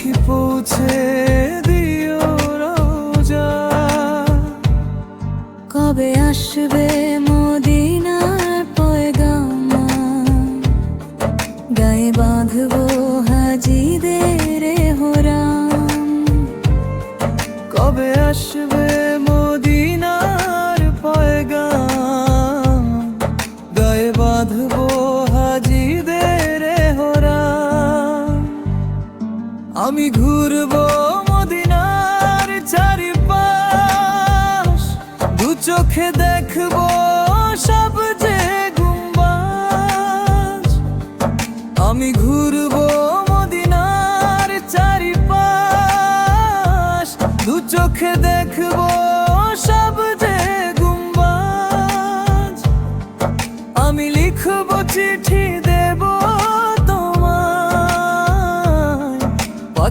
পাখি পৌঁছে দিও রোজা। কবে আসবে মদিনার পয়গামা? গায়ে বাঁধবো হাজিদের হোরাম কবে আসবে আমি ঘুরবো মদিনার চারিপাশ। দু চোখে দেখব সব যে গুম্বাজ। আমি ঘুরবো মদিনার চারিপাশ। দু চোখে দেখব সব যে গুম্বাজ। আমি লিখব চিঠি দেব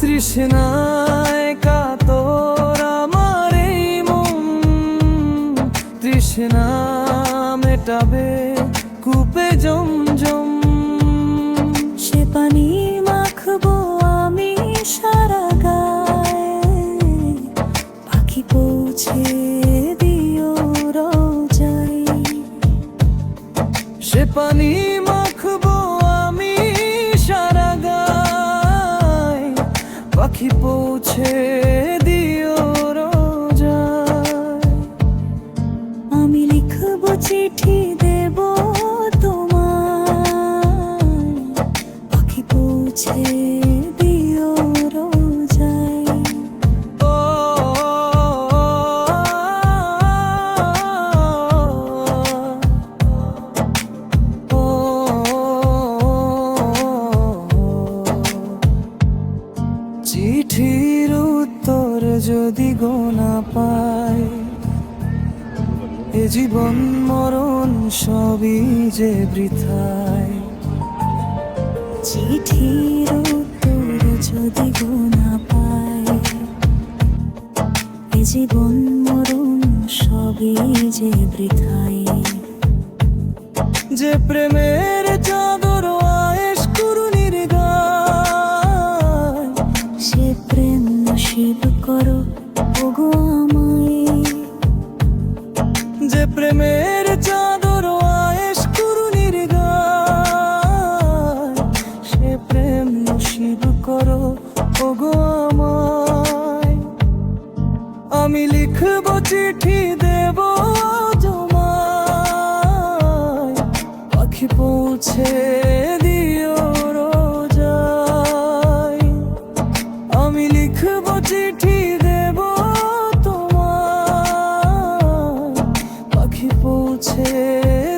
তৃষ্ণায় কাতর আমার এই মন। তৃষ্ণা মেটাবে কূপে জমজম পৌঁছে দিও রোজা। আমি লিখব চিঠি গোনা পায়। এ জীবন মরণ সবই যে বৃথায়। চিঠির উত্তর যদি গোনা পায়, এ জীবন মরণ সবই যে বৃথাই যে প্রেমের চাদর আয়েস কুরুনির গায়, সে প্রেম নসিব করো ওগো আমায়। যে প্রেমের চাদর আয়েস কুরুনির গায় সে প্রেম নসিব করো, ওগো আমায়। আমি লিখব চিঠি, দেব তোমায়। পাখি পৌঁছে পৌঁছে